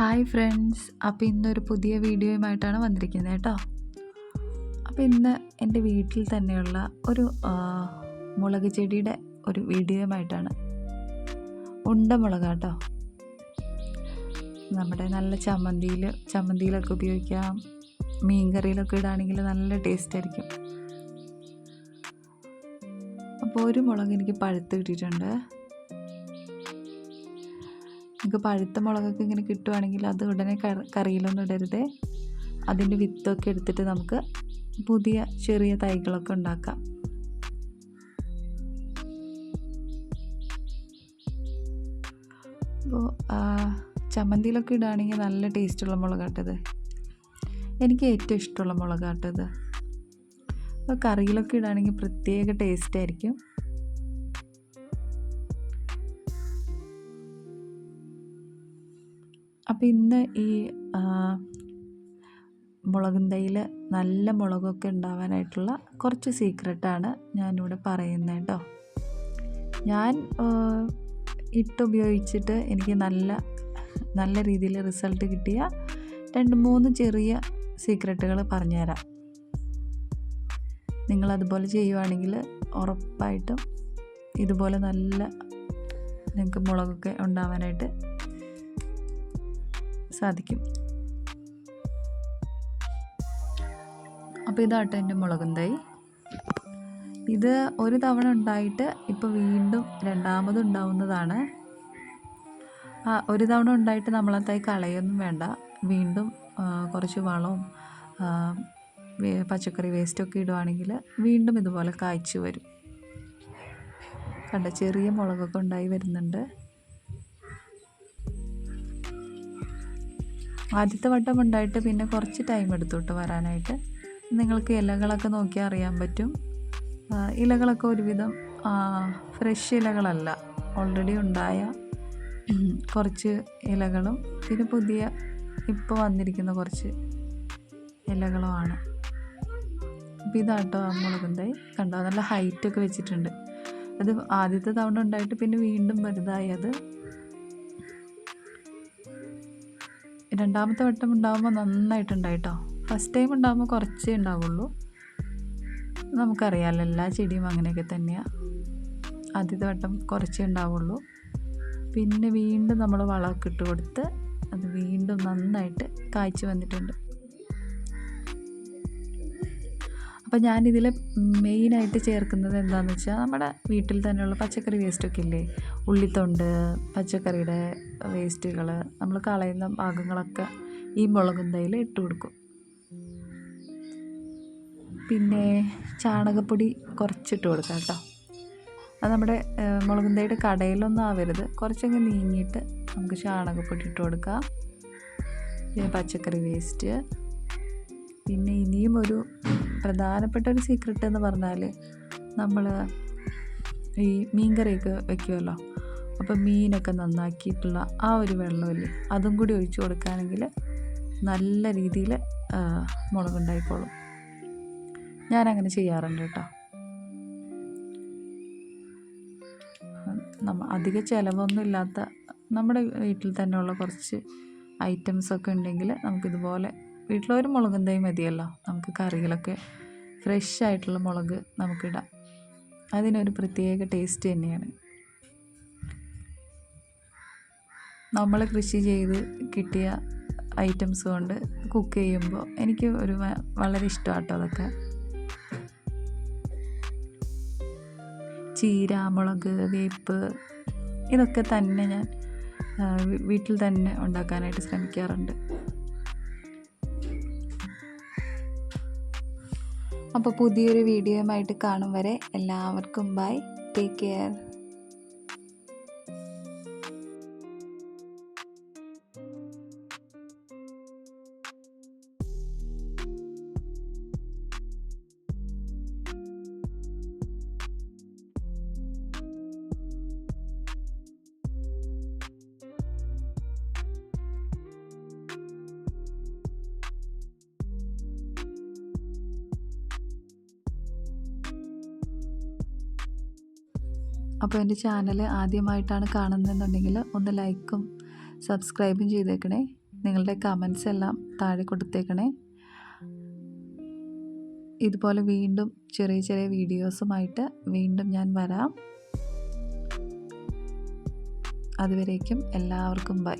Hi friends. അപ്പോൾ ഇന്നൊരു പുതിയ വീഡിയോയുമായിട്ടാണ് വന്നിരിക്കുന്നത് കേട്ടോ. അപ്പോൾ ഇന്ന് എന്റെ വീട്ടിൽ തന്നെയുള്ള ഒരു മുളക് ചെടിയുടെ ഒരു വീഡിയോയുമായിട്ടാണ്. ഉണ്ട മുളക് കേട്ടോ. നമ്മുടെ നല്ല ചമ്മന്തിയിൽ ചമ്മന്തിയിലൊക്കെ ഉപയോഗിക്കാം. മീൻ കറിയിലൊക്കെ ഇടുകയാണെങ്കിൽ നല്ല ടേസ്റ്റ് ആയിരിക്കും. അപ്പോൾ ഒരു മുളക് എനിക്ക് പഴുത്ത് കിട്ടിയിട്ടുണ്ട്. നിങ്ങൾക്ക് പഴുത്ത മുളകൊക്കെ ഇങ്ങനെ കിട്ടുവാണെങ്കിൽ അത് ഉടനെ കറി- കറിയിലൊന്നും ഇടരുതേ. അതിന്റെ വിത്തൊക്കെ എടുത്തിട്ട് നമുക്ക് പുതിയ ചെറിയ തൈകളൊക്കെ ഉണ്ടാക്കാം. അപ്പോൾ ചമ്മന്തിയിലൊക്കെ ഇടുകയാണെങ്കിൽ നല്ല ടേസ്റ്റുള്ള മുളകാട്ടത്. എനിക്ക് ഏറ്റവും ഇഷ്ടമുള്ള മുളകാട്ടത്. അപ്പോൾ കറിയിലൊക്കെ ഇടുകയാണെങ്കിൽ പ്രത്യേക ടേസ്റ്റ് ആയിരിക്കും. അപ്പോൾ ഇന്ന് ഈ മുളകും തൈയിൽ നല്ല മുളകൊക്കെ ഉണ്ടാവാനായിട്ടുള്ള കുറച്ച് സീക്രട്ടാണ് ഞാനിവിടെ പറയുന്നത് കേട്ടോ. ഞാൻ ഇട്ടുപയോഗിച്ചിട്ട് എനിക്ക് നല്ല നല്ല രീതിയിൽ റിസൾട്ട് കിട്ടിയ രണ്ട് മൂന്ന് ചെറിയ സീക്രട്ടുകൾ പറഞ്ഞുതരാം. നിങ്ങളതുപോലെ ചെയ്യുവാണെങ്കിൽ ഉറപ്പായിട്ടും ഇതുപോലെ നല്ല നിങ്ങൾക്ക് മുളകൊക്കെ ഉണ്ടാവാനായിട്ട് സാധിക്കും. അപ്പോൾ ഇതാട്ടെ എന്റെ മുളകും തൈ. ഇത് ഒരു തവണ ഉണ്ടായിട്ട് ഇപ്പോൾ വീണ്ടും രണ്ടാമത് ഉണ്ടാവുന്നതാണ്. ആ ഒരു തവണ ഉണ്ടായിട്ട് നമ്മൾ ആ തൈ കളയൊന്നും വേണ്ട. വീണ്ടും കുറച്ച് വളവും പച്ചക്കറി വേസ്റ്റൊക്കെ ഇടുവാണെങ്കിൽ വീണ്ടും ഇതുപോലെ കായ്ച്ചു വരും. കണ്ട ചെറിയ മുളകൊക്കെ ഉണ്ടായി വരുന്നുണ്ട്. ആദ്യത്തെ വട്ടം ഉണ്ടായിട്ട് പിന്നെ കുറച്ച് ടൈം എടുത്തു കേട്ടോ വരാനായിട്ട്. നിങ്ങൾക്ക് ഇലകളൊക്കെ നോക്കിയാൽ അറിയാൻ പറ്റും. ഇലകളൊക്കെ ഒരുവിധം ഫ്രഷ് ഇലകളല്ല. ഓൾറെഡി ഉണ്ടായ കുറച്ച് ഇലകളും പിന്നെ പുതിയ ഇപ്പോൾ വന്നിരിക്കുന്ന കുറച്ച് ഇലകളുമാണ്. അപ്പോൾ ഇതാട്ടോ മുളകും കണ്ടോ? നല്ല ഹൈറ്റൊക്കെ വെച്ചിട്ടുണ്ട്. അത് ആദ്യത്തെ തവണ ഉണ്ടായിട്ട് പിന്നെ വീണ്ടും വലുതായി അത് രണ്ടാമത്തെ വട്ടം ഉണ്ടാകുമ്പോൾ നന്നായിട്ടുണ്ടായിട്ടോ. ഫസ്റ്റ് ടൈം ഉണ്ടാകുമ്പോൾ കുറച്ചേ ഉണ്ടാവുള്ളൂ. നമുക്കറിയാമല്ലോ എല്ലാ ചെടിയും അങ്ങനെയൊക്കെ തന്നെയാണ് ആദ്യത്തെ വട്ടം കുറച്ചേ ഉണ്ടാവുള്ളൂ. പിന്നെ വീണ്ടും നമ്മൾ വളമൊക്കെ ഇട്ട് കൊടുത്ത് അത് വീണ്ടും നന്നായിട്ട് കായ്ച്ചു വന്നിട്ടുണ്ട്. അപ്പോൾ ഞാനിതിൽ മെയിനായിട്ട് ചേർക്കുന്നത് എന്താണെന്ന് വെച്ചാൽ നമ്മുടെ വീട്ടിൽ തന്നെയുള്ള പച്ചക്കറി വേസ്റ്റൊക്കെ ഇല്ലേ? ഉള്ളിത്തൊണ്ട് പച്ചക്കറിയുടെ വേസ്റ്റുകൾ നമ്മൾ കളയുന്ന ഭാഗങ്ങളൊക്കെ ഈ മുളകും തൈയിൽ ഇട്ട് കൊടുക്കും. പിന്നെ ചാണകപ്പൊടി കുറച്ചിട്ട് കൊടുക്കാം കേട്ടോ. അത് നമ്മുടെ മുളകും തൈയുടെ കടയിലൊന്നും ആവരുത്. കുറച്ചങ്ങ് നീങ്ങിയിട്ട് നമുക്ക് ചാണകപ്പൊടി ഇട്ട് കൊടുക്കാം. പിന്നെ പച്ചക്കറി വേസ്റ്റ് പിന്നെ ഇനിയും ഒരു പ്രധാനപ്പെട്ട ഒരു സീക്രട്ട് എന്ന് പറഞ്ഞാൽ നമ്മൾ ഈ മീൻകറിയൊക്കെ വെക്കുമല്ലോ അപ്പോൾ മീനൊക്കെ നന്നാക്കിയിട്ടുള്ള ആ ഒരു വെള്ളമില്ലേ? അതും കൂടി ഒഴിച്ചു കൊടുക്കുകയാണെങ്കിൽ നല്ല രീതിയിൽ മുളകുണ്ടായിക്കോളും. ഞാനങ്ങനെ ചെയ്യാറുണ്ട് കേട്ടോ. നമ്മ അധിക ചിലവൊന്നും ഇല്ലാത്ത നമ്മുടെ വീട്ടിൽ തന്നെയുള്ള കുറച്ച് ഐറ്റംസൊക്കെ ഉണ്ടെങ്കിൽ നമുക്കിതുപോലെ വീട്ടിലൊരു മുളകും തൈ മതിയല്ലോ. നമുക്ക് കറികളൊക്കെ ഫ്രഷ് ആയിട്ടുള്ള മുളക് നമുക്കിടാം. അതിനൊരു പ്രത്യേക ടേസ്റ്റ് തന്നെയാണ്. നമ്മൾ കൃഷി ചെയ്ത് കിട്ടിയ ഐറ്റംസ് കൊണ്ട് കുക്ക് ചെയ്യുമ്പോൾ എനിക്ക് ഒരു വളരെ ഇഷ്ടമാണ് കേട്ടോ അതൊക്കെ. ചീര മുളക് വേപ്പ് ഇതൊക്കെ തന്നെ ഞാൻ വീട്ടിൽ തന്നെ ഉണ്ടാക്കാനായിട്ട് ശ്രമിക്കാറുണ്ട്. അപ്പോൾ പുതിയൊരു വീഡിയോയുമായിട്ട് കാണും വരെ എല്ലാവർക്കും ബൈ ടേക്ക് കെയർ അപ്പോൾ എന്റെ ചാനൽ ആദ്യമായിട്ടാണ് കാണുന്നതെന്നുണ്ടെങ്കിൽ ഒന്ന് ലൈക്കും സബ്സ്ക്രൈബും ചെയ്തേക്കണേ. നിങ്ങളുടെ കമൻസ് എല്ലാം താഴെ കൊടുത്തേക്കണേ. ഇതുപോലെ വീണ്ടും ചെറിയ ചെറിയ വീഡിയോസുമായിട്ട് വീണ്ടും ഞാൻ വരാം. അതുവരേക്കും എല്ലാവർക്കും ബൈ